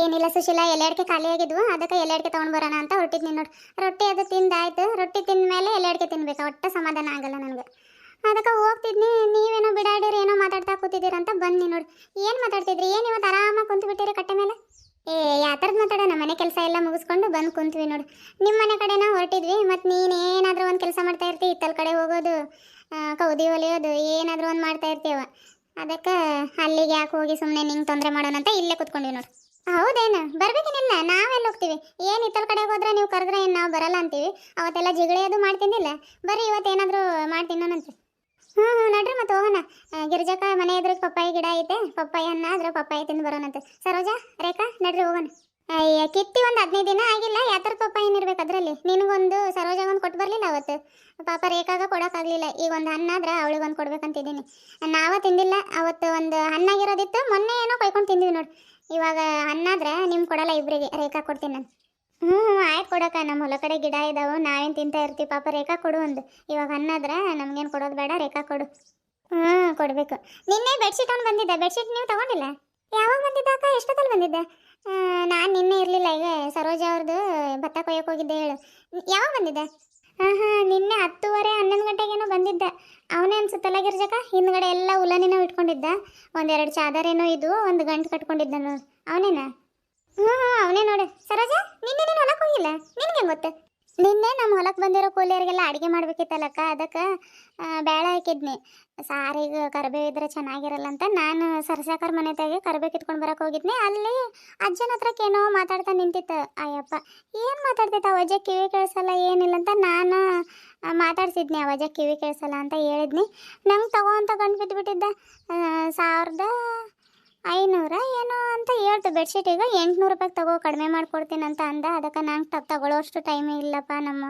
ಏನಿಲ್ಲ ಸುಶೀಲ ಎಲೆಡ್ಕೆ ಖಾಲಿ ಆಗಿದ್ವು ಅದಕ್ಕೆ ಎಲೆಡ್ಕೆ ತೊಗೊಂಡು ಬರೋಣ ಅಂತ ಹೊರಟಿದ್ನಿ ನೋಡಿ. ರೊಟ್ಟಿ ಅದು ತಿಂದಾಯ್ತು. ರೊಟ್ಟಿ ತಿಂದ ಮೇಲೆ ಎಲೆಡ್ಕೆ ತಿನ್ಬೇಕು. ಒಟ್ಟು ಸಮಾಧಾನ ಆಗಲ್ಲ ನನಗೆ. ಅದಕ್ಕೆ ಹೋಗ್ತಿದ್ನಿ. ನೀವೇನೋ ಬಿಡಾಡಿರಿ ಏನೋ ಮಾತಾಡ್ತಾ ಕೂತಿದ್ದೀರ ಅಂತ ಬನ್ನಿ ನೋಡಿ. ಏನು ಮಾತಾಡ್ತಿದ್ರಿ? ಏನು ಇವತ್ತು ಆರಾಮಾಗಿ ಕುಂತು ಬಿಟ್ಟಿರಿ ಕಟ್ಟೆ ಮೇಲೆ? ಏ ಯಾವ ಥರದ್ದು ಮಾತಾಡೋಣ ಮನೆ ಕೆಲಸ ಎಲ್ಲ ಮುಗಿಸ್ಕೊಂಡು ಬಂದು ಕುಂತ್ವಿ ನೋಡಿ. ನಿಮ್ಮ ಮನೆ ಕಡೆನ ಹೊರಟಿದ್ವಿ. ಮತ್ತು ನೀನು ಏನಾದರೂ ಒಂದು ಕೆಲಸ ಮಾಡ್ತಾ ಇರ್ತಿ ಇತ್ತಲ್ ಕಡೆ ಹೋಗೋದು ಕೌದಿ ಹೊಲಿಯೋದು ಏನಾದರೂ ಒಂದು ಮಾಡ್ತಾ ಇರ್ತೀವ. ಅದಕ್ಕೆ ಅಲ್ಲಿಗೆ ಯಾಕೆ ಹೋಗಿ ಸುಮ್ಮನೆ ನಿಂಗೆ ತೊಂದರೆ ಮಾಡೋಣ ಅಂತ ಇಲ್ಲೇ ಕುತ್ಕೊಂಡ್ವಿ ನೋಡಿ. ಹೌದೇನು? ಬರ್ಬೇಕೇನಿಲ್ಲ ನಾವೆಲ್ಲ ಹೋಗ್ತೀವಿ. ಏನು ಇತರ ಕಡೆ ಹೋದ್ರೆ ನೀವು ಕರೆದ್ರೆ ಏನು ನಾವು ಬರಲ್ಲ ಅಂತೀವಿ. ಅವತ್ತೆಲ್ಲ ಜಿಗಳಿ ಅದು ಮಾಡ್ತಿದ್ದಿಲ್ಲ ಬರ್ರಿ, ಇವತ್ತೇನಾದರೂ ಮಾಡ್ತೀನಂತೆ ಹ್ಞೂ ಹ್ಞೂ ನಡ್ರಿ ಮತ್ತೆ ಹೋಗೋಣ. ಗಿರಿಜಕ್ಕ ಮನೆ ಎದುರಿಗೆ ಪಪ್ಪಾಯಿ ಗಿಡ ಐತೆ. ಪಪ್ಪಾಯಿ ಅನ್ನ ಆದ್ರೆ ಪಪ್ಪಾಯಿ ತಿಂದು ಬರೋಣಂತೆ. ಸರೋಜಾ, ರೇಖಾ, ನಡ್ರಿ ಹೋಗೋಣ. ಅಯ್ಯ ಕಿತ್ತಿ ಒಂದು ಹದಿನೈದು ದಿನ ಆಗಿಲ್ಲ. ಯಾತರ ಪಪ್ಪಾಯಿ ಇರ್ಬೇಕು ಅದರಲ್ಲಿ? ನಿನಗೊಂದು ಸರೋಜಾಗೊಂದು ಕೊಟ್ಟು ಬರಲಿಲ್ಲ ಅವತ್ತು. ಪಾಪ ರೇಖಾಗ ಕೊಡೋಕ್ಕಾಗಲಿಲ್ಲ ಈಗ ಒಂದು ಹಣ್ಣಾದ್ರೆ ಅವಳಿಗೊಂದು ಕೊಡ್ಬೇಕಂತಿದ್ದೀನಿ. ನಾವ ತಿಂದಿಲ್ಲ. ಅವತ್ತು ಒಂದು ಹಣ್ಣಾಗಿರೋದಿತ್ತು ಮೊನ್ನೆ ಏನೋ ಕೊಯ್ಕೊಂಡು ತಿಂದಿವಿ ನೋಡಿ. ಇವಾಗ ಅನ್ನಾದ್ರೆ ನಿಮ್ಗೆ ಕೊಡಲ್ಲ ಇಬ್ಬರಿಗೆ ರೇಖಾ ಕೊಡ್ತೀನಿ ನಾನು. ಹ್ಞೂ ಹ್ಞೂ ಆಯ್ತು ಕೊಡಕ್ಕ ನಮ್ಮ ಹೊಲ ಕಡೆ ಗಿಡ ಇದಾವೆ, ನಾವೇನು ತಿಂತಾ ಇರ್ತೀವಿ, ಪಾಪ ರೇಖಾ ಕೊಡು ಒಂದು ಇವಾಗ ಅನ್ನಾದ್ರೆ ನಮ್ಗೇನು ಕೊಡೋದು ಬೇಡ, ರೇಖಾ ಕೊಡು. ಹ್ಞೂ ಕೊಡಬೇಕು. ನಿನ್ನೆ ಬೆಡ್ಶೀಟ್ ಅವ್ನು ಬಂದಿದ್ದೆ ಬೆಡ್ಶೀಟ್ ನೀವು ತಗೊಂಡಿಲ್ಲ? ಯಾವಾಗ ಬಂದಿದ್ದ ಅಕ್ಕ? ಎಷ್ಟೊತ್ತಲ್ಲಿ ಬಂದಿದ್ದೆ? ನಾನು ನಿನ್ನೆ ಇರಲಿಲ್ಲ, ಈಗ ಸರೋಜ ಅವ್ರದ್ದು ಭತ್ತ ಕೊಯ್ಯೋಕೆ ಹೋಗಿದ್ದೆ ಹೇಳು. ಯಾವಾಗ ಬಂದಿದ್ದೆ? ಹಾಂ ಹಾಂ ನಿನ್ನೆ ಹತ್ತುವರೆ ಹನ್ನೊಂದು ಗಂಟೆಗೇನೋ ಬಂದಿದ್ದ. ಅನ್ಸುತ್ತಲ್ಲ ಗಿರ್ಜಕ ಹಿಂದ್ಗಡೆ ಎಲ್ಲ ಉಲ್ಲನೇನೋ ಇಟ್ಕೊಂಡಿದ್ದ. ಒಂದೆರಡು ಚಾದರೇನೋ ಇದು, ಒಂದು ಗಂಟು ಕಟ್ಕೊಂಡಿದ್ದ ನೋಡು. ಅವನೇನಾ? ಹ್ಞೂ ಹ್ಞೂ ಅವನೇ ನೋಡಿ. ಸರೋಜ, ನಿನ್ನೆ ನೀನು ಹೊಲಕ್ಕೆ ಹೋಗಿಲ್ಲ? ನಿನಗೆ ಗೊತ್ತು? ನಿನ್ನೆ ನಮ್ಮ ಹೊಲಕ್ಕೆ ಬಂದಿರೋ ಕೂಲಿಯರಿಗೆಲ್ಲ ಅಡುಗೆ ಮಾಡ್ಬೇಕಿತ್ತಲ್ಲಕ್ಕ, ಅದಕ್ಕೆ ಬೇಳೆ ಹಾಕಿದ್ನಿ. ಸಾರಿಗೆ ಕರಿಬೇವು ಇದ್ರೆ ಚೆನ್ನಾಗಿರಲ್ಲ ಅಂತ ನಾನು ಸರಸಾಕರ್ ಮನೆ ತೆಗೆ ಕರಿಬೇವು ಕಿತ್ಕೊಂಡು ಬರಕ್ಕೆ ಹೋಗಿದ್ನಿ. ಅಲ್ಲಿ ಅಜ್ಜನ ಹತ್ರಕ್ಕೆ ಏನೋ ಮಾತಾಡ್ತಾ ನಿಂತಿತ್ತು. ಅಯ್ಯಪ್ಪ, ಏನು ಮಾತಾಡ್ತಿತ್ತು ಆ ವಜೆ ಕಿವಿ ಕೇಳಿಸಲ್ಲ, ಏನಿಲ್ಲ ಅಂತ ನಾನು ಮಾತಾಡ್ಸಿದ್ನಿ. ಆ ವಜೆ ಕಿವಿ ಕೇಳಿಸಲ್ಲ ಅಂತ ಹೇಳಿದ್ನಿ. ನಂಗೆ ತಗೋ ಅಂತ ಕಂಡು ಬಿದ್ದುಬಿಟ್ಟಿದ್ದ ಸಾವಿರದ ಐನೂರ ಏನೋ ಅಂತ ಹೇಳ್ತು ಬೆಡ್ಶೀಟ್ ಈಗ. ಎಂಟುನೂರು ರೂಪಾಯಿಗೆ ತಗೋ, ಕಡಿಮೆ ಮಾಡ್ಕೊಡ್ತೀನಿ ಅಂತ ಅಂದ. ಅದಕ್ಕೆ ನಂಗೆ ತಪ್ಪು ತಗೊಳ್ಳೋಷ್ಟು ಟೈಮೇ ಇಲ್ಲಪ್ಪ. ನಮ್ಮ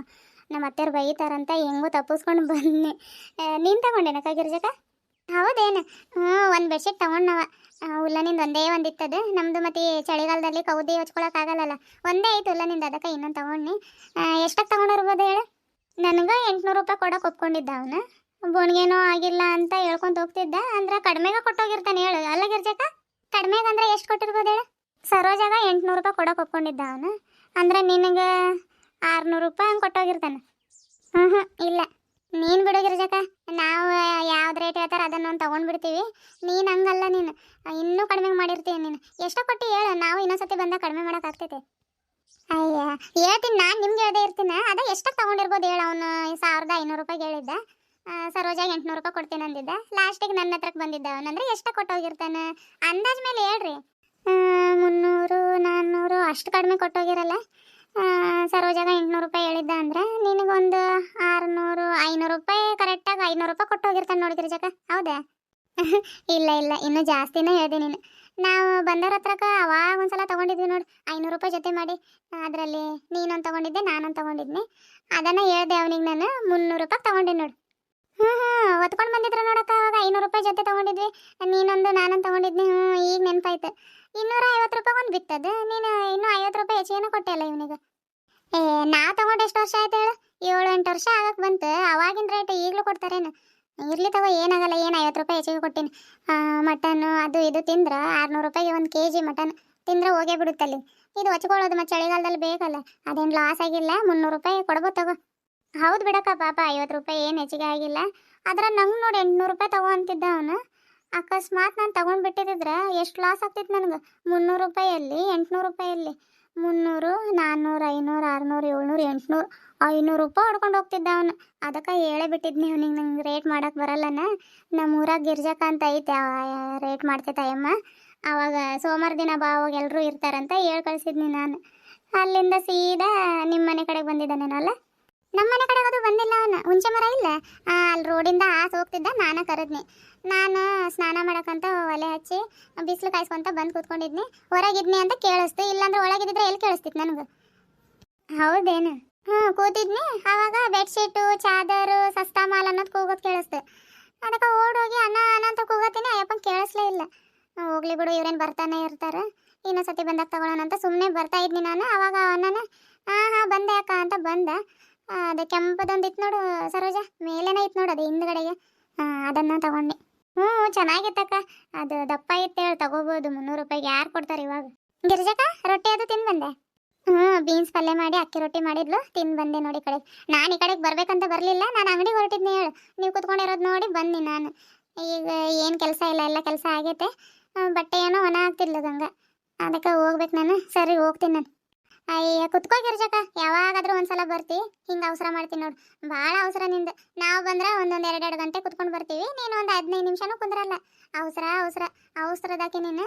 ನಮ್ಮ ಅತ್ತೆಯವ್ರು ಬೈತಾರಂತ ಹೆಂಗೂ ತಪ್ಪಿಸ್ಕೊಂಡು ಬನ್ನಿ ನೀನು ತಗೊಂಡೇನಕ್ಕ ಗಿರ್ಜಕ? ಹೌದೇನು? ಹ್ಞೂ, ಒಂದು ಬೆಡ್ಶೀಟ್ ತೊಗೊಂಡವ ಉಲ್ಲನಿಂದ ಒಂದೇ ಒಂದು ಇತ್ತದು ನಮ್ಮದು ಮತ್ತು ಚಳಿಗಾಲದಲ್ಲಿ ಕೌದಿ ಹಚ್ಕೊಳಕ್ಕಾಗಲ್ಲಲ್ಲ ಒಂದೇ ಐತೆ ಉಲ್ಲನಿಂದ ಅದಕ್ಕೆ ಇನ್ನೊಂದು ತಗೊಂಡು ಎಷ್ಟಕ್ಕೆ ತೊಗೊಂಡಿರ್ಬೋದು ಹೇಳು? ನನಗೆ ಎಂಟ್ನೂರು ರೂಪಾಯಿ ಕೊಡೋಕೆ ಒಪ್ಕೊಂಡಿದ್ದ ಅವನು. ಬೋನ್ಗೇನೋ ಆಗಿಲ್ಲ ಅಂತ ಹೇಳ್ಕೊಂತ ಹೋಗ್ತಿದ್ದ. ಅಂದ್ರೆ ಕಡಿಮೆಗೆ ಕೊಟ್ಟೋಗಿರ್ತಾನೆ ಹೇಳು. ಅಲ್ಲ ಗಿರ್ಜಕ? ಕಡಿಮೆಗೆ ಅಂದ್ರೆ ಎಷ್ಟು ಕೊಟ್ಟಿರ್ಬೋದು ಹೇಳ? ಸರೋಜಾಗ ಎಂಟುನೂರು ರೂಪಾಯಿ ಕೊಡೋಕೆ ಒಪ್ಕೊಂಡಿದ್ದ ಅವನು. ಅಂದ್ರೆ ನಿನಗೆ ಆರುನೂರು ರೂಪಾಯಿ ಹಂಗೆ ಕೊಟ್ಟೋಗಿರ್ತಾನೆ. ಹ್ಞೂ ಹ್ಞೂ ಇಲ್ಲ. ನೀನು ಬಿಡೋಗಿರ ಜಾಕ ನಾವು ಯಾವ್ದು ರೇಟ್ ಹೇಳ್ತಾರೆ ಅದನ್ನು ಒಂದು ತೊಗೊಂಡ್ಬಿಡ್ತೀವಿ. ನೀನು ಹಂಗಲ್ಲ ನೀನು. ಇನ್ನೂ ಕಡಿಮೆ ಮಾಡಿರ್ತೀವಿ ನೀನು. ಎಷ್ಟೋ ಕೊಟ್ಟು ಹೇಳು. ನಾವು ಇನ್ನೊಂದ್ಸತಿ ಬಂದಾಗ ಕಡಿಮೆ ಮಾಡೋಕ್ಕಾಗ್ತೈತೆ ಅಯ್ಯ, ಹೇಳ್ತೀನಿ ನಾನು ನಿಮ್ಗೆ ಹೇಳ್ದೆ ಇರ್ತೀನಿ. ಅದೇ ಎಷ್ಟಕ್ಕೆ ತೊಗೊಂಡಿರ್ಬೋದು ಹೇಳು ಅವನು. ಸಾವಿರದ ಐನೂರು ರೂಪಾಯಿಗೆ ಹೇಳಿದ್ದ. ಆ, ಸರೋಜಾಗ ಎಂಟ್ನೂರು ರೂಪಾಯಿ ಕೊಡ್ತೀನಿ ಅಂದಿದ್ದ. ಲಾಸ್ಟಿಗೆ ನನ್ನ ಹತ್ರಕ್ಕೆ ಬಂದಿದ್ದ ಅವನಂದ್ರೆ ಎಷ್ಟು ಕೊಟ್ಟೋಗಿರ್ತಾನೆ. ಅಂದಾಜ್ ಮೇಲೆ ಹೇಳ್ರಿ. ಮುನ್ನೂರು ನಾನ್ನೂರು ಅಷ್ಟು ಕಡಿಮೆ ಕೊಟ್ಟೋಗಿರಲ್ಲ. ಸರೋಜಾಗ ಎಂಟ್ನೂರು ರೂಪಾಯಿ ಹೇಳಿದ್ದ ಅಂದ್ರೆ ನಿನಗೊಂದು ಆರುನೂರು ಐನೂರು ರೂಪಾಯಿ ಕರೆಕ್ಟಾಗಿ ಐನೂರು ರೂಪಾಯಿ ಕೊಟ್ಟೋಗಿರ್ತಾನೆ ನೋಡಿದ್ರಿ ಜಕ ಹೌದಾ? ಇಲ್ಲ ಇಲ್ಲ ಇನ್ನೂ ಜಾಸ್ತಿನೇ ಹೇಳಿದೆ ನೀನು. ನಾವು ಬಂದವ್ರ ಹತ್ರಕ್ಕೆ ಅವಾಗ ಒಂದ್ಸಲ ತೊಗೊಂಡಿದ್ವಿ ನೋಡಿ. ಐನೂರು ರೂಪಾಯಿ ಜೊತೆ ಮಾಡಿ. ಅದರಲ್ಲಿ ನೀನೊಂದು ತೊಗೊಂಡಿದ್ದೆ ನಾನೊಂದು ತೊಗೊಂಡಿದ್ನಿ. ಅದನ್ನು ಹೇಳ್ದೆ ಅವನಿಗೆ ನಾನು. ಮುನ್ನೂರು ರೂಪಾಯಿ ತೊಗೊಂಡೆ ನೋಡು. ಹ್ಞೂ ಹ್ಞೂ ಬಂದಿದ್ರೆ ನೋಡಕ್ಕ, ಅವಾಗ ಐನೂರು ರೂಪಾಯಿ ಜೊತೆ ತೊಗೊಂಡಿದ್ವಿ. ನೀನೊಂದು, ನಾನೊಂದು ತೊಗೊಂಡಿದ್ನಿ ಹ್ಞೂ ಈಗ ನೆನಪಾಯ್ತು. ಇನ್ನೂರ ಐವತ್ತು ರೂಪಾಯಿ ಒಂದು ಬಿತ್ತದು, ನೀನು ಇನ್ನೂ ಐವತ್ತು ರೂಪಾಯಿ ಹೆಚ್ಚಿಗೆನೂ ಕೊಟ್ಟೆಲ್ಲ ಇವನಿಗೆ. ಏ, ನಾ ತೊಗೊಂಡು ಎಷ್ಟು ವರ್ಷ ಆಯ್ತು ಹೇಳು? ಏಳು ಎಂಟು ವರ್ಷ ಆಗಕ್ಕೆ ಬಂತು, ಅವಾಗಿನ ರೇಟ್ ಈಗಲೂ ಕೊಡ್ತಾರೇನು? ಇರ್ಲಿ ತಗೋ, ಏನಾಗಲ್ಲ, ಏನು ಐವತ್ತು ರೂಪಾಯಿ ಹೆಚ್ಚಿಗೆ ಕೊಟ್ಟಿನಿ. ಮಟನ್ನು ಅದು, ಇದು ತಿಂದ್ರೆ, ಆರುನೂರು ರೂಪಾಯಿಗೆ ಒಂದು ಕೆ ಜಿ ಮಟನ್ ತಿಂದ್ರೆ ಹೋಗೇ ಬಿಡುತ್ತಲ್ಲಿ. ಇದು ಹಚ್ಕೊಳ್ಳೋದು ಮತ್ತು ಚಳಿಗಾಲದಲ್ಲಿ ಬೇಕಲ್ಲ, ಅದೇನು ಲಾಸ್ ಆಗಿಲ್ಲ, ಮುನ್ನೂರು ರೂಪಾಯಿ ಕೊಡ್ಬೋದು ತಗೋ. ಹೌದು ಬಿಡಕ್ಕ ಪಾಪ, ಐವತ್ತು ರೂಪಾಯಿ ಏನು ಹೆಚ್ಚಿಗೆ ಆಗಿಲ್ಲ. ಆದ್ರೆ ನಂಗೆ ನೋಡಿ ಎಂಟ್ನೂರು ರೂಪಾಯಿ ತಗೋ ಅಂತಿದ್ದ ಅವನು. ಅಕಸ್ಮಾತ್ ನಾನು ತಗೊಂಡು ಬಿಟ್ಟಿದ್ರೆ ಎಷ್ಟು ಲಾಸ್ ಆಗ್ತಿತ್ತು ನನಗೆ? ಮುನ್ನೂರು ರೂಪಾಯಲ್ಲಿ, ಎಂಟುನೂರು ರೂಪಾಯಲ್ಲಿ. ಮುನ್ನೂರು ನಾನ್ನೂರು ಐನೂರು, ಆರುನೂರು, ಏಳ್ನೂರು, ಎಂಟುನೂರು, ಐನೂರು ರೂಪಾಯಿ ಹೊಡ್ಕೊಂಡು ಹೋಗ್ತಿದ್ದ ಅವನು. ಅದಕ್ಕೆ ಹೇಳೇ ಬಿಟ್ಟಿದ್ನಿ ಅವ್ನಿಗೆ, ನಂಗೆ ರೇಟ್ ಮಾಡಕ್ಕೆ ಬರಲ್ಲನ ನಮ್ಮ ಊರಾಗ ಗಿರ್ಜಕ ಅಂತ ಐತೆ ರೇಟ್ ಮಾಡ್ತೈತೆ ಅಯ್ಯಮ್ಮ. ಆವಾಗ ಸೋಮವಾರ ದಿನ ಬಾ, ಅವಾಗ ಎಲ್ಲರೂ ಇರ್ತಾರಂತ ಹೇಳಿ ಕಳಿಸಿದ್ನಿ ನಾನು. ಅಲ್ಲಿಂದ ಸೀದಾ ನಿಮ್ಮ ಮನೆ ಕಡೆಗೆ ಬಂದಿದ್ದಾನೇನಲ್ಲ ನಮ್ಮ ಮನೆ ಕಡೆಗೆ ಅದು ಬಂದಿಲ್ಲ ಅವನು ಹುಂಚೆ ಮರ ಇಲ್ಲ. ಅಲ್ಲಿ ರೋಡಿಂದ ಆಸೆ ಹೋಗ್ತಿದ್ದ ನಾನು ಕರೆದ್ನಿ. ನಾನು ಸ್ನಾನ ಮಾಡೋಕ್ಕಂತ ಒಲೆ ಹಚ್ಚಿ ಬಿಸಿಲು ಕಾಯಿಸ್ಕೊಂತ ಬಂದು ಕೂತ್ಕೊಂಡಿದ್ನಿ. ಹೊರಗಿದ್ನಿ ಅಂತ ಕೇಳಿಸ್ತು. ಇಲ್ಲಾಂದ್ರೆ ಒಳಗಿದ್ರೆ ಎಲ್ಲಿ ಕೇಳಿಸ್ತಿತ್ತು ನನಗೆ? ಹೌದೇನು? ಹ್ಞೂ ಕೂತಿದ್ನಿ. ಆವಾಗ ಬೆಡ್ಶೀಟು, ಚಾದರು, ಸಸ್ತಾ ಮಾಲ್ ಅನ್ನೋದು ಕೂಗೋದು ಕೇಳಿಸ್ತು. ಅದಕ್ಕೆ ಓಡೋಗಿ ಅನ್ನ ಅನ್ನ ಅಂತ ಕೂಗತ್ತೀನಿ ಅಯ್ಯಪ್ಪನ ಕೇಳಿಸ್ಲೇ ಇಲ್ಲ. ಹೋಗ್ಲಿ ಬಿಡು, ಇವ್ರೇನು ಬರ್ತಾನೆ ಇರ್ತಾರೆ. ಇನ್ನೊಂದು ಸತಿ ಬಂದಾಗ ತಗೊಳ್ಳೋಣ ಅಂತ ಸುಮ್ಮನೆ ಬರ್ತಾ ಇದ್ನಿ ನಾನು. ಆವಾಗ ಅಣ್ಣನ ಹಾಂ ಹಾಂ ಬಂದೆ ಅಕ್ಕ ಅಂತ ಬಂದ. ಅದು ಕೆಂಪದೊಂದು ಇತ್ತು ನೋಡು, ಸರೋಜ. ಮೇಲೇನೆ ಇತ್ತು ನೋಡು ಅದು, ಹಿಂದ್ಗಡೆಗೆ. ಅದನ್ನು ತಗೊಂಡೆ. ಹ್ಞೂ, ಚೆನ್ನಾಗಿತ್ತಕ್ಕ. ಅದು ದಪ್ಪ ಇತ್ತು ಹೇಳಿ, ತಗೋಬೋದು. ಮುನ್ನೂರು ರೂಪಾಯಿಗೆ ಯಾರು ಕೊಡ್ತಾರೆ ಇವಾಗ? ಗಿರಿಜಕ್ಕ, ರೊಟ್ಟಿ ಅದು ತಿಂದು ಬಂದೆ. ಹ್ಞೂ, ಬೀನ್ಸ್ ಪಲ್ಯ ಮಾಡಿ, ಅಕ್ಕಿ ರೊಟ್ಟಿ ಮಾಡಿದ್ಲು ತಿಂದು ಬಂದೆ ನೋಡಿ ಕಡೆ. ನಾನು ಈ ಕಡೆಗೆ ಬರಬೇಕಂತ ಬರಲಿಲ್ಲ, ನಾನು ಅಂಗಡಿಗೆ ಹೊರಟಿದ್ನಿ ಹೇಳು. ನೀವು ಕುತ್ಕೊಂಡಿರೋದು ನೋಡಿ ಬನ್ನಿ ನಾನು. ಈಗ ಏನು ಕೆಲಸ ಇಲ್ಲ, ಎಲ್ಲ ಕೆಲಸ ಆಗೈತೆ. ಬಟ್ಟೆ ಏನೋ ಒಣ ಆಗ್ತಿಲ್ಲ ಗಂಗ. ಅದಕ್ಕೆ ಹೋಗ್ಬೇಕು ನಾನು. ಸರಿ, ಹೋಗ್ತೀನಿ ನಾನು. ಅಯ್ಯ ಯಾವಾಗಾದರೂ ಯಾವಾಗಾದ್ರೂ ಒಂದ್ಸಲ ಬರ್ತಿ. ಹಿಂಗೆ ಅವಸರ ಮಾಡ್ತೀನಿ ನೋಡು. ಭಾಳ ಅವಸರ ನಿಂದ. ನಾವು ಬಂದ್ರೆ ಒಂದೊಂದು ಎರಡೆರಡು ಗಂಟೆ ಕುತ್ಕೊಂಡು ಬರ್ತೀವಿ. ನೀನು ಒಂದು ಹದಿನೈದು ನಿಮಿಷನೂ ಕುಂದ್ರಲ್ಲ. ಅವಸರ ಅವಸರ, ಅವಸರದಾಕೆ ನೀನು.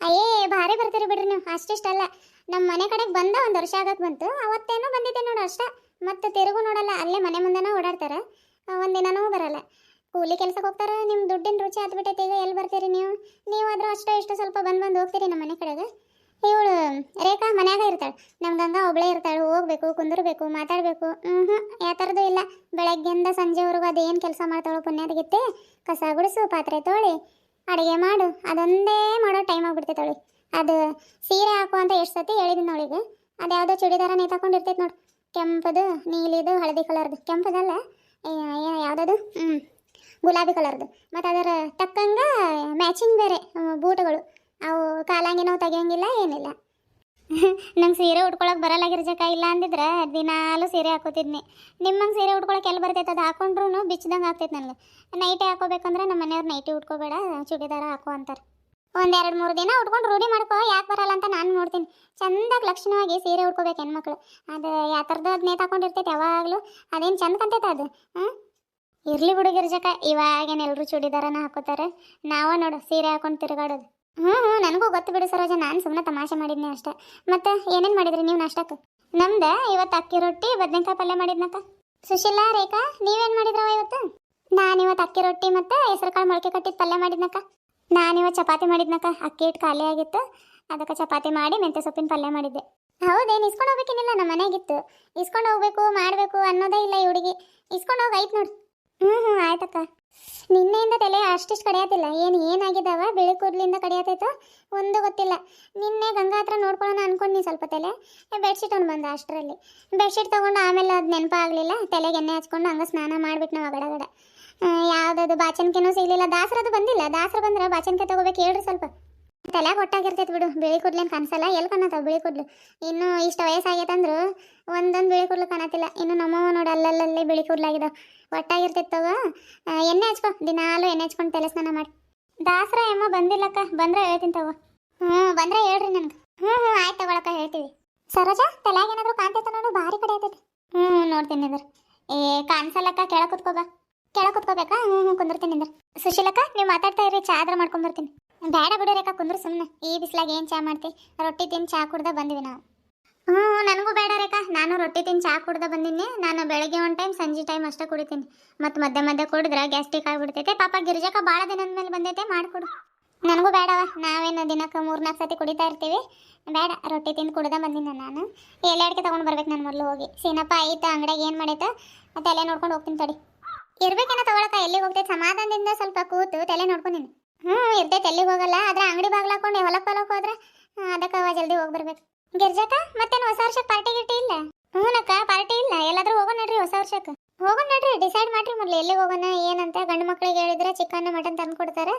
ಅಯ್ಯೇ ಭಾರಿ ಬರ್ತೀರಿ ಬಿಡ್ರಿ ನೀವು. ಅಷ್ಟಿಷ್ಟಲ್ಲ. ನಮ್ಮ ಮನೆ ಕಡೆಗೆ ಬಂದ ಒಂದು ವರ್ಷ ಆಗಕ್ಕೆ ಬಂತು. ಅವತ್ತೇನೋ ಬಂದಿದ್ದೆ ನೋಡು ಅಷ್ಟೇ. ಮತ್ತೆ ತಿರುಗು ನೋಡಲ್ಲ. ಅಲ್ಲೇ ಮನೆ ಮುಂದೆನೋ ಓಡಾಡ್ತಾರೆ. ಒಂದಿನನೂ ಬರಲ್ಲ. ಕೂಲಿ ಕೆಲ್ಸಕ್ಕೆ ಹೋಗ್ತಾರೆ ನಿಮ್ಮ ದುಡ್ಡಿನ ರುಚಿ ಹತ್ಬಿಟ್ಟೈತೆ ಈಗ ಎಲ್ಲಿ ಬರ್ತೀರಿ ನೀವು? ನೀವಾದರೂ ಅಷ್ಟೋ ಇಷ್ಟು ಸ್ವಲ್ಪ ಬಂದು ಬಂದು ಹೋಗ್ತೀರಿ ನಮ್ಮ ಮನೆ ಕಡೆಗೆ. ಇವಳು ರೇಖಾ ಮನ್ಯಾಗ ಇರ್ತಾಳೆ. ನಮ್ಮ ಗಂಗಾ ಒಬ್ಳೇ ಇರ್ತಾಳೆ. ಹೋಗ್ಬೇಕು, ಕುಂದಿರ್ಬೇಕು, ಮಾತಾಡಬೇಕು. ಹ್ಞೂ ಯಾವ ಥರದ್ದು ಇಲ್ಲ. ಬೆಳಗ್ಗೆಯಿಂದ ಸಂಜೆವರೆಗೂ ಅದೇನು ಕೆಲಸ ಮಾಡ್ತಾಳೋ ಪುಣ್ಯದಗಿತ್ತೆ ಕಸ ಗುಡಿಸು, ಪಾತ್ರೆ ತೊಳಿ, ಅಡುಗೆ ಮಾಡು. ಅದೊಂದೇ ಮಾಡೋ ಟೈಮ್ ಆಗ್ಬಿಡ್ತೈತೆ ಅವಳಿ ಅದು ಸೀರೆ ಹಾಕು ಅಂತ ಎಷ್ಟು ಸತಿ ಹೇಳಿದ್ದೀನಿ ಅವಳಿಗೆ. ಅದು ಯಾವುದೋ ಚೂಡಿದಾರ ನೇತಾಕೊಂಡಿರ್ತೈತೆ ನೋಡಿ. ಕೆಂಪದು, ನೀಲಿದು, ಹಳದಿ ಕಲರ್ದು. ಕೆಂಪದಲ್ಲ? ಯಾವುದದು? ಹ್ಞೂ ಗುಲಾಬಿ ಕಲರ್ದು. ಮತ್ತು ಅದರ ತಕ್ಕಂಗೆ ಮ್ಯಾಚಿಂಗ್ ಬೇರೆ ಬೂಟುಗಳು. ಅವು ಕಾಲಾಂಗಿ ನೋವು ತೆಗಿಯಂಗಿಲ್ಲ, ಏನಿಲ್ಲ. ನಂಗೆ ಸೀರೆ ಉಟ್ಕೊಳಕ್ಕೆ ಬರಲ್ಲ ಗಿರ್ಜಕ್ಕ ಇಲ್ಲ ಅಂದಿದ್ರೆ ದಿನಾಲು ಸೀರೆ ಹಾಕೋತಿದ್ನಿ. ನಿಮ್ಮಂಗೆ ಸೀರೆ ಉಟ್ಕೊಳಕ್ಕೆ ಎಲ್ಲಿ ಬರ್ತೈತೆ ಅದು ಹಾಕೊಂಡ್ರೂ ಬಿಚ್ಚದಂಗೆ ಆಗ್ತೈತೆ ನನಗೆ. ನೈಟೇ ಹಾಕೋಬೇಕಂದ್ರೆ ನಮ್ಮ ಮನೆಯವ್ರು ನೈಟಿ ಉಟ್ಕೋಬೇಡ, ಚೂಡಿದಾರ ಹಾಕೋ ಅಂತಾರೆ. ಒಂದೆರಡು ಮೂರು ದಿನ ಉಟ್ಕೊಂಡು ರೂಢಿ ಮಾಡ್ಕೋ, ಯಾಕೆ ಬರಲ್ಲ ಅಂತ ನಾನು ನೋಡ್ತೀನಿ. ಚಂದಾಗಿ ಲಕ್ಷಣವಾಗಿ ಸೀರೆ ಉಟ್ಕೋಬೇಕು ಹೆಣ್ಮಕ್ಳು. ಅದು ಯಾವ ಥರದ್ದು ಅದು ನೇತಾಕೊಂಡಿರ್ತೈತೆ ಯಾವಾಗಲೂ. ಅದೇನು ಚಂದ ಕಂತೈತೆ ಅದು, ಹಾಂ? ಇರಲಿ ಬಿಡು ಗಿರ್ಜಕ್ಕ ಇವಾಗೇನು ಚೂಡಿದಾರನ ಹಾಕೋತಾರೆ. ನಾವೇ ನೋಡು, ಸೀರೆ ಹಾಕೊಂಡು ತಿರುಗಾಡೋದು. ಹ್ಞೂ ಹ್ಞೂ ನನಗೂ ಗೊತ್ತು ಬಿಡು ಸರೋಜ, ನಾನು ಸುಮ್ಮನೆ ತಮಾಷೆ ಮಾಡಿದ್ನಿ ಅಷ್ಟೇ. ಮತ್ತೆ ಏನೇನು ಮಾಡಿದ್ರಿ ನೀವು ನಾಷ್ಟಕ್ಕೆ? ನಮ್ದು ಇವತ್ತು ಅಕ್ಕಿ ರೊಟ್ಟಿ, ಬದನೆಕಾಯಿ ಪಲ್ಯ ಮಾಡಿದ್ನಕ್ಕ ಸುಶೀಲಾ, ರೇಖಾ, ನೀವೇನು ಮಾಡಿದ್ರವ ಇವತ್ತು? ನಾನು ಇವತ್ತು ಅಕ್ಕಿ ರೊಟ್ಟಿ ಮತ್ತು ಹೆಸರುಕಾಳು ಮೊಳಕೆ ಕಟ್ಟಿದ ಪಲ್ಯ ಮಾಡಿದ್ನಕ್ಕ. ನಾನು ಇವತ್ತು ಚಪಾತಿ ಮಾಡಿದ್ನಕ್ಕ. ಅಕ್ಕಿ ಹಿಟ್ಟು ಖಾಲಿ ಆಗಿತ್ತು. ಅದಕ್ಕೆ ಚಪಾತಿ ಮಾಡಿ ಮೆಂತ್ಯ ಸೊಪ್ಪಿನ ಪಲ್ಯ ಮಾಡಿದ್ದೆ. ಹೌದೇನು ಇಸ್ಕೊಂಡು ಹೋಗ್ಬೇಕೇನಿಲ್ಲ ನಮ್ಮ ಮನೆಗಿತ್ತು. ಇಸ್ಕೊಂಡು ಹೋಗ್ಬೇಕು, ಮಾಡಬೇಕು ಅನ್ನೋದೇ ಇಲ್ಲ ಈ ಹುಡುಗಿ. ಇಸ್ಕೊಂಡು ಹೋಗಿ ಆಯ್ತು ನೋಡಿ. ಹ್ಞೂ ಹ್ಞೂ ಆಯ್ತಕ್ಕ. ನಿನ್ನೆಯಿಂದ ತಲೆ ಅಷ್ಟಿಷ್ಟು ಕಡಿಯತ್ತಿಲ್ಲ ಏನು ಏನಾಗಿದ್ದಾವ? ಬಿಳಿ ಕೂದಲಿಂದ ಕಡಿಯತ್ತೈತೋ ಒಂದು ಗೊತ್ತಿಲ್ಲ. ನಿನ್ನೆ ಗಂಗಾ ಹತ್ರ ನೋಡ್ಕೊಳ್ಳೋಣ ಅನ್ಕೊಂಡು ಸ್ವಲ್ಪ ತಲೆ. ಬೆಡ್ಶೀಟ್ ಒಂದು ಬಂದ ಅಷ್ಟರಲ್ಲಿ. ಬೆಡ್ಶೀಟ್ ತೊಗೊಂಡು ಆಮೇಲೆ ಅದು ನೆನಪಾಗಲಿಲ್ಲ ತಲೆಗೆ ಎಣ್ಣೆ ಹಚ್ಕೊಂಡು ಹಂಗೆ ಸ್ನಾನ ಮಾಡಿಬಿಟ್ಟು ನಾವು ಗಡಗಡ ಯಾವುದದು? ಬಾಚನ್ಕೆನೂ ಸಿಗಲಿಲ್ಲ. ದಾಸರದು ಬಂದಿಲ್ಲ. ದಾಸರು ಬಂದ್ರೆ ಬಾಚನ್ಕೆ ತೊಗೋಬೇಕು ಹೇಳ್ರಿ ಸ್ವಲ್ಪ. ತಲೆಗೆ ಹೊಟ್ಟಾಗಿರ್ತೈತೆ ಬಿಡು. ಬಿಳಿ ಕೂಡ್ಲೇನು ಕಾಣಿಸಲ್ಲ. ಎಲ್ಲಿ ಕಾಣತ್ತಾವ ಬಿಳಿ ಕೂಡ್ಲು ಇನ್ನು ಇಷ್ಟು ವಯಸ್ಸಾಗೈತಂದ್ರು ಒಂದೊಂದು ಬಿಳಿ ಕೂಡ್ಲು ಕಾಣತ್ತಿಲ್ಲ. ಇನ್ನು ನಮ್ಮವ ನೋಡಿ, ಅಲ್ಲಲ್ಲಲ್ಲಿ ಬಿಳಿ ಕೂದಲಾಗಿದಾವ ಒಟ್ಟಾಗಿರ್ತಿತ್ತವ ಎಣ್ಣೆ ಹಚ್ಕೊ. ದಿನಾಲು ಎಣ್ಣೆ ಹಚ್ಕೊಂಡು ತಲೆ ಸ್ನಾನ ಮಾಡಿ. ದಾಸರ ಎಮ್ಮ ಬಂದಿಲ್ಲಕ್ಕ? ಬಂದ್ರೆ ಹೇಳ್ತೀನಿ ತಗೋ. ಹ್ಞೂ ಬಂದ್ರೆ ಹೇಳ್ರಿ ನನಗೆ. ಹ್ಞೂ ಹ್ಞೂ ಆಯ್ತು ತಗೊಳಕ್ಕ ಹೇಳ್ತೀವಿ. ಸರೋಜ, ತಲೆಯಾಗ ಏನಾದರೂ ಕಾಣ್ತೈತೆ ನೋಡು, ಭಾರಿ ಕಡೆ ಆಯ್ತೈತೆ ಹ್ಞೂ ನೋಡ್ತೀನಿ ಇದ್ರ ಏ, ಕಾಣಿಸಲ್ಲಕ್ಕ ಕೆಳ ಕುತ್ಕೋಬಾ ಕೆಳ ಕುತ್ಕೋಬೇಕಾ? ಹ್ಞೂ ಹ್ಞೂ ಕುಂದಿರ್ತೀನಿ ಇದ್ರ ಸುಶೀಲಕ್ಕ, ನೀವು ಮಾತಾಡ್ತಾ ಇರಿ ಚಾ ಆದ್ರೆ ಮಾಡ್ಕೊಂಬರ್ತೀನಿ ಬೇಡ ಬಿಡು ರೇಖಾ, ಕುಂದ್ರು ಸುಮ್ಮನೆ ಈ ಬಿಸಿಲಾಗ ಏನು ಚಾ ಮಾಡ್ತಿ? ರೊಟ್ಟಿ ತಿಂದು ಚಾ ಕುಡ್ದ ಬಂದಿವಿ ನಾವು. ಹ್ಞೂ, ನನಗೂ ಬೇಡ ರೇಖಾ. ನಾನು ರೊಟ್ಟಿ ತಿಂದು ಚಾ ಕುಡ್ದ ಬಂದಿನಿ. ನಾನು ಬೆಳಗ್ಗೆ ಒಂದು ಟೈಮ್, ಸಂಜೆ ಟೈಮ್ ಅಷ್ಟೇ ಕುಡಿತೀನಿ. ಮತ್ತು ಮಧ್ಯೆ ಮಧ್ಯೆ ಕುಡಿದ್ರೆ ಗ್ಯಾಸ್ಟ್ರಿಕ್ ಆಗಿಬಿಡ್ತೈತೆ. ಪಾಪ ಗಿರ್ಜಕ ಭಾಳ ದಿನದ ಮೇಲೆ ಬಂದೈತೆ, ಮಾಡಿಕೊಡು. ನನಗೂ ಬೇಡವ. ನಾವೇನು ದಿನಕ್ಕೆ ಮೂರು ನಾಲ್ಕು ಸತಿ ಕುಡಿತಾ ಇರ್ತೀವಿ. ಬೇಡ, ರೊಟ್ಟಿ ತಿಂದು ಕುಡ್ದ ಬಂದಿನ ನಾನು. ಎಲೆಡ್ಕೆ ತೊಗೊಂಡು ಬರ್ಬೇಕು ನಾನು ಮೊದಲು ಹೋಗಿ. ಸೀನಪ್ಪ ಆಯ್ತು ಅಂಗಡಿಯಾಗ ಏನು ಮಾಡೈತೆ? ತಲೆ ನೋಡ್ಕೊಂಡು ಹೋಗ್ತೀನಿ ತಡಿ. ಇರ್ಬೇಕೇನೋ ತಗೊಳಕ ಎಲ್ಲಿಗೆ ಹೋಗ್ತೈತೆ? ಸಮಾಧಾನದಿಂದ ಸ್ವಲ್ಪ ಕೂತು ತಲೆ ನೋಡ್ಕೊಂಡಿನಿ ಹ್ಞೂ ಇರ್ತೈತೆ ಎಲ್ಲಿಗೆ ಹೋಗಲ್ಲ. ಆದ್ರೆ ಅಂಗಡಿ ಬಾಗ್ಲಾಕೊಂಡು ಹೊಲಕ್ಕೆ ಹೊಲಕ್ಕೆ ಹೋದ್ರೆ ಅದಕ್ಕೆ ಜಲ್ದಿ ಹೋಗಿ ಬರ್ಬೇಕು. ಗಿರ್ಜಕ ಮತ್ತೇನು ಹೊಸ ವರ್ಷಕ್ಕೆ ಪಾರ್ಟಿ ಗಿರ್ಟಿ ಇಲ್ಲ? ಹ್ಞೂನಕ್ಕ ಪಾರ್ಟಿ ಇಲ್ಲ. ಎಲ್ಲಾದ್ರೂ ಹೋಗೋಣ ನಡ್ರಿ ಹೊಸ ವರ್ಷಕ್ಕೆ ಹೋಗೋಣ ನಡ್ರಿ ಡಿಸೈಡ್ ಮಾಡ್ರಿ ಮೊದಲು ಎಲ್ಲಿಗೆ ಹೋಗೋಣ, ಏನಂತ. ಗಂಡು ಮಕ್ಳಿಗೆ ಹೇಳಿದ್ರೆ ಚಿಕನ್ ಮಟನ್ ತಂದು ಕೊಡ್ತಾರೆ.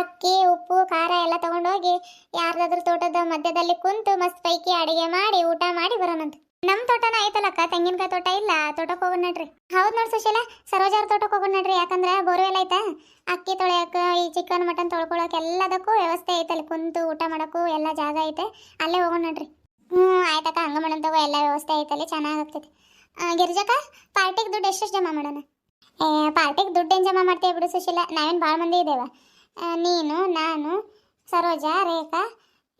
ಅಕ್ಕಿ, ಉಪ್ಪು, ಖಾರ ಎಲ್ಲ ತಗೊಂಡೋಗಿ, ಯಾರ್ದಾದ್ರೂ ತೋಟದ ಮಧ್ಯದಲ್ಲಿ ಕುಂತು ಮಸ್ತ್ ಪೈಕಿ ಅಡಿಗೆ ಮಾಡಿ, ಊಟ ಮಾಡಿ ಬರೋಣಂತ. ನಮ್ಮ ತೋಟನ ಐತಲ್ಲಕ್ಕ ತೆಂಗಿನಕಾಯಿ ತೋಟ ಇಲ್ಲ ತೋಟಕ್ಕೆ ಹೋಗೋಣ ನಡ್ರಿ. ಹೌದು ನೋಡಿ ಸುಶೀಲ ಸರೋಜಾರ ತೋಟಕ್ಕೆ ಹೋಗೋಣ ನಡ್ರಿ ಯಾಕಂದ್ರೆ ಬೋರ್ವೆಲ್ ಐತಾ ಅಕ್ಕಿ ತೊಳೆಯಕ್ಕ ಈ ಚಿಕನ್ ಮಟನ್ ತೊಳ್ಕೊಳಕ್ ಎಲ್ಲದಕ್ಕೂ ವ್ಯವಸ್ಥೆ ಐತಲ್ಲಿ ಕುಂತು ಊಟ ಮಾಡೋಕ್ಕೂ ಎಲ್ಲ ಜಾಗ ಐತೆ. ಅಲ್ಲೇ ಹೋಗೋಣ ನಡ್ರಿ. ಹ್ಞೂ ಆಯ್ತಕ್ಕ ಹಂಗೆ ಮಾಡೋಣ ತಗೋ ಎಲ್ಲ ವ್ಯವಸ್ಥೆ ಐತಲ್ಲಿ ಚೆನ್ನಾಗಿ ಆಗ್ತೈತಿ ಆ, ಗಿರಿಜಕ್ಕ ಪಾರ್ಟಿಗೆ ದುಡ್ಡು ಎಷ್ಟು ಜಮಾ ಮಾಡೋಣ? ಏ ಪಾರ್ಟಿಗೆ ಏನು ಜಮಾ ಮಾಡ್ತೀವಿ ಬಿಡು ಸುಶೀಲ ನಾವೇನು ಭಾಳ ಮಂದಿ ಇದ್ದೇವೆ. ನೀನು ನಾನು ಸರೋಜಾ ರೇಖಾ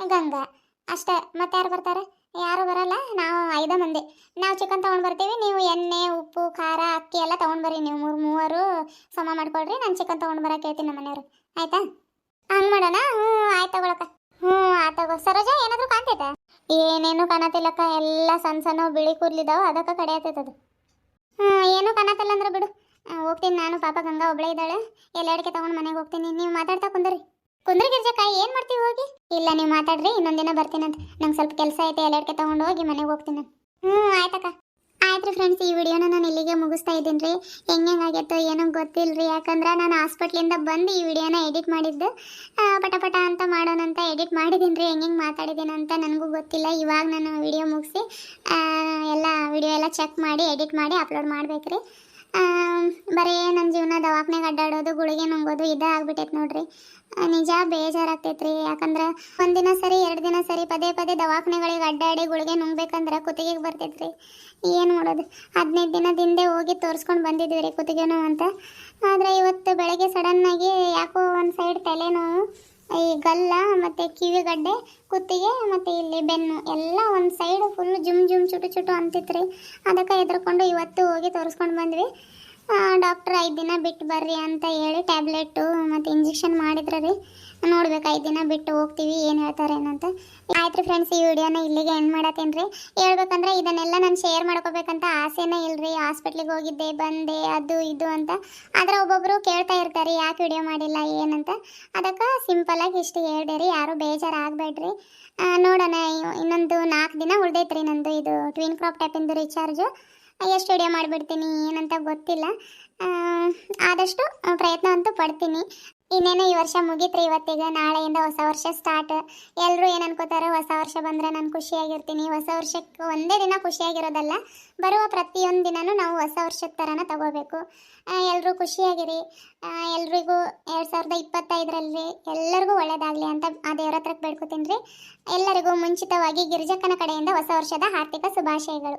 ಗಂಗಾ ಅಷ್ಟೇ. ಮತ್ತೆ ಯಾರು ಬರ್ತಾರೆ? ಯಾರು ಬರಲ್ಲ, ನಾವು ಐದ ಮಂದಿ. ನಾವು ಚಿಕನ್ ತೊಗೊಂಡು ಬರ್ತೀವಿ, ನೀವು ಎಣ್ಣೆ, ಉಪ್ಪು, ಖಾರ, ಅಕ್ಕಿ ಎಲ್ಲ ತೊಗೊಂಡು ಬರ್ರಿ. ನೀವು ಮೂರು ಮೂವರು ಸಮ ಮಾಡ್ಕೊಳ್ರಿ, ನಾನು ಚಿಕನ್ ತೊಗೊಂಡು ಬರಕ್ಕೆ ಹೇಳ್ತೀನಿ ನಮ್ಮ ಮನೆಯವರು. ಆಯ್ತಾ? ಹಂಗೆ ಮಾಡೋಣ? ಹ್ಞೂ, ಆಯ್ತು ತಗೊಳಕ ಹ್ಞೂ, ಆಯ್ತು ತಗೋ. ಸರೋಜಾ, ಏನಾದರೂ ಕಾಣ್ತೈತೆ? ಏನೇನು ಕಾಣತಿಲ್ಲಕ್ಕ ಎಲ್ಲ ಸಣ್ಣ ಸಣ್ಣ ಬಿಳಿ ಕೂರ್ಲಿದ್ದಾವೆ ಅದಕ್ಕೆ ಕಡೆ ಅದು. ಹ್ಞೂ, ಏನೂ ಕಾಣತಿಲ್ಲ ಅಂದ್ರೆ ಬಿಡು. ಹೋಗ್ತೀನಿ ನಾನು, ಪಾಪ ಗಂಗಾ ಒಬ್ಬಳೇ ಇದ್ದಾಳೆ. ಎಲ್ಲ ಅಡಿಕೆ ತೊಗೊಂಡು ಮನೆಗೆ ಹೋಗ್ತೀನಿ. ನೀವು ಮಾತಾಡ್ತಾ ಕುಂದ್ರಿ. ಕುಂದ್ರಿ ಗಿರ್ಜಕ್ಕ ಏನು ಮಾಡ್ತೀವಿ ಹೋಗಿ? ಇಲ್ಲ, ನೀವು ಮಾತಾಡ್ರಿ ಇನ್ನೊಂದಿನ ಬರ್ತೀನಂತ ನಂಗೆ ಸ್ವಲ್ಪ ಕೆಲಸ ಐತೆ ಎಲ್ಲಡ್ಕೆ ತಗೊಂಡು ಹೋಗಿ ಮನೆಗೆ ಹೋಗ್ತೀನಿ ಹ್ಞೂ ಆಯ್ತಕ್ಕ. ಆಯ್ತು ಫ್ರೆಂಡ್ಸ್ ಈ ವಿಡಿಯೋನ ನಾನು ಇಲ್ಲಿಗೆ ಮುಗಿಸ್ತಾ ಇದ್ದೀನಿ. ರೀ ಹೆಂಗೆ ಆಗೈತೋ ಏನೋ ಗೊತ್ತಿಲ್ಲ ರೀ ಯಾಕಂದ್ರೆ ನಾನು ಹಾಸ್ಪಿಟ್ಲಿಂದ ಬಂದು ಈ ವಿಡಿಯೋನ ಎಡಿಟ್ ಮಾಡಿದ್ದು. ಪಟ ಅಂತ ಮಾಡೋಣಂತ ಎಡಿಟ್ ಮಾಡಿದ್ದೀನಿ ರೀ ಹೆಂಗೆ ಮಾತಾಡಿದ್ದೀನಿ ಅಂತ ನನಗೂ ಗೊತ್ತಿಲ್ಲ. ಇವಾಗ ನಾನು ವಿಡಿಯೋ ಮುಗಿಸಿ ಎಲ್ಲ ವಿಡಿಯೋ ಎಲ್ಲ ಚೆಕ್ ಮಾಡಿ ಎಡಿಟ್ ಮಾಡಿ ಅಪ್ಲೋಡ್ ಮಾಡ್ಬೇಕು ರೀ ಬರೀ ನನ್ನ ಜೀವನ ದವಾಖಾನೆಗೆ ಅಡ್ಡಾಡೋದು, ಗುಳಿಗೆ ನುಂಗೋದು, ಇದೇ ಆಗ್ಬಿಟ್ಟೈತೆ ನೋಡ್ರಿ. ನಿಜ ಬೇಜಾರಾಗ್ತೈತ್ರಿ. ಯಾಕಂದ್ರೆ ಒಂದಿನ ಸರಿ, ಎರಡು ದಿನ ಸರಿ, ಪದೇ ಪದೇ ದವಾಖಾನೆಗಳಿಗೆ ಅಡ್ಡಾಡಿ ಗುಳಿಗೆ ನುಂಗ್ಬೇಕಂದ್ರೆ ಕುತ್ತಿಗೆಗೆ ಬರ್ತೈತ್ರಿ. ಏನು ಮಾಡೋದು? ಹದಿನೈದು ದಿನದಿಂದ ಹೋಗಿ ತೋರಿಸ್ಕೊಂಡು ಬಂದಿದ್ವಿ ರೀ ಅಂತ. ಆದರೆ ಇವತ್ತು ಬೆಳಗ್ಗೆ ಸಡನ್ನಾಗಿ ಯಾಕೋ ಒಂದು ಸೈಡ್ ತಲೆನೋವು ಈ ಗಲ್ಲ ಮತ್ತು ಕಿವಿಗಡ್ಡೆ ಕುತ್ತಿಗೆ ಮತ್ತು ಇಲ್ಲಿ ಬೆನ್ನು ಎಲ್ಲ ಒಂದು ಸೈಡ್ ಫುಲ್ ಜುಮ್ ಜುಮ್ ಚುಟು ಚುಟು ಅಂತಿತ್ತು ಅದಕ್ಕೆ ಹೆದರ್ಕೊಂಡು ಇವತ್ತು ಹೋಗಿ ತೋರಿಸ್ಕೊಂಡು ಬಂದ್ವಿ. ಡಾಕ್ಟ್ರ್, ಐದು ದಿನ ಬಿಟ್ಟು ಬರ್ರಿ ಅಂತ ಹೇಳಿ ಟ್ಯಾಬ್ಲೆಟು ಮತ್ತು ಇಂಜೆಕ್ಷನ್ ಮಾಡಿದ್ರೆ ರೀ. ನೋಡ್ಬೇಕು, ಐದು ದಿನ ಬಿಟ್ಟು ಹೋಗ್ತೀವಿ, ಏನು ಹೇಳ್ತಾರೆ ಏನಂತ. ಆಯ್ತು ರೀ ಫ್ರೆಂಡ್ಸ್ ಈ ವಿಡಿಯೋನ ಇಲ್ಲಿಗೆ ಎಂಡ್ ಮಾಡತ್ತೇನೆ ರೀ. ಹೇಳ್ಬೇಕಂದ್ರೆ ಇದನ್ನೆಲ್ಲ ನಾನು ಶೇರ್ ಮಾಡ್ಕೋಬೇಕಂತ ಆಸೆನೇ ಇಲ್ರಿ. ಹಾಸ್ಪಿಟ್ಲಿಗೆ ಹೋಗಿದ್ದೆ, ಬಂದೆ, ಅದು ಇದು ಅಂತ. ಆದರೆ ಒಬ್ಬೊಬ್ಬರು ಕೇಳ್ತಾ ಇರ್ತಾರೆ, ಯಾಕೆ ವಿಡಿಯೋ ಮಾಡಿಲ್ಲ ಏನಂತ ಅದಕ್ಕೆ ಸಿಂಪಲಾಗಿ ಇಷ್ಟು ಹೇಳಿದೆ ರೀ. ಯಾರು ಬೇಜಾರು ಆಗಬೇಡ್ರಿ ನೋಡೋಣ ಇನ್ನೊಂದು ನಾಲ್ಕು ದಿನ ಉಳ್ದೈತ್ರಿ ನಂದು ಇದು ಟ್ವಿನ್ ಕ್ರಾಪ್ ಟೈಪಿಂದು ರೀಚಾರ್ಜು ಎಷ್ಟು ವಿಡಿಯೋ ಮಾಡಿಬಿಡ್ತೀನಿ, ಏನಂತ ಗೊತ್ತಿಲ್ಲ. ಆದಷ್ಟು ಪ್ರಯತ್ನ ಅಂತೂ ಪಡ್ತೀನಿ. ಇನ್ನೇನು ಈ ವರ್ಷ ಮುಗೀತ್ರಿ ಇವತ್ತಿಗೆ? ನಾಳೆಯಿಂದ ಹೊಸ ವರ್ಷ ಸ್ಟಾರ್ಟ್ ಎಲ್ಲರೂ ಏನು ಅನ್ಕೋತಾರೆ, ಹೊಸ ವರ್ಷ ಬಂದರೆ ನಾನು ಖುಷಿಯಾಗಿರ್ತೀನಿ. ಹೊಸ ವರ್ಷಕ್ಕೆ ಒಂದೇ ದಿನ ಖುಷಿಯಾಗಿರೋದಲ್ಲ, ಬರುವ ಪ್ರತಿಯೊಂದು ದಿನವೂ ನಾವು ಹೊಸ ವರ್ಷದ ಥರನ ತಗೋಬೇಕು. ಎಲ್ಲರೂ ಖುಷಿಯಾಗಿರಿ. ಎಲ್ರಿಗೂ ಎರಡು ಸಾವಿರದ ಇಪ್ಪತ್ತೈದರಲ್ಲಿ ಎಲ್ಲರಿಗೂ ಒಳ್ಳೇದಾಗಲಿ ಅಂತ ಆ ದೇವ್ರ ಹತ್ರಕ್ಕೆ ಬೇಡ್ಕೊತೀನಿ ರೀ ಎಲ್ಲರಿಗೂ ಮುಂಚಿತವಾಗಿ ಗಿರಿಜಕ್ಕನ ಕಡೆಯಿಂದ ಹೊಸ ವರ್ಷದ ಆರ್ಥಿಕ ಶುಭಾಶಯಗಳು.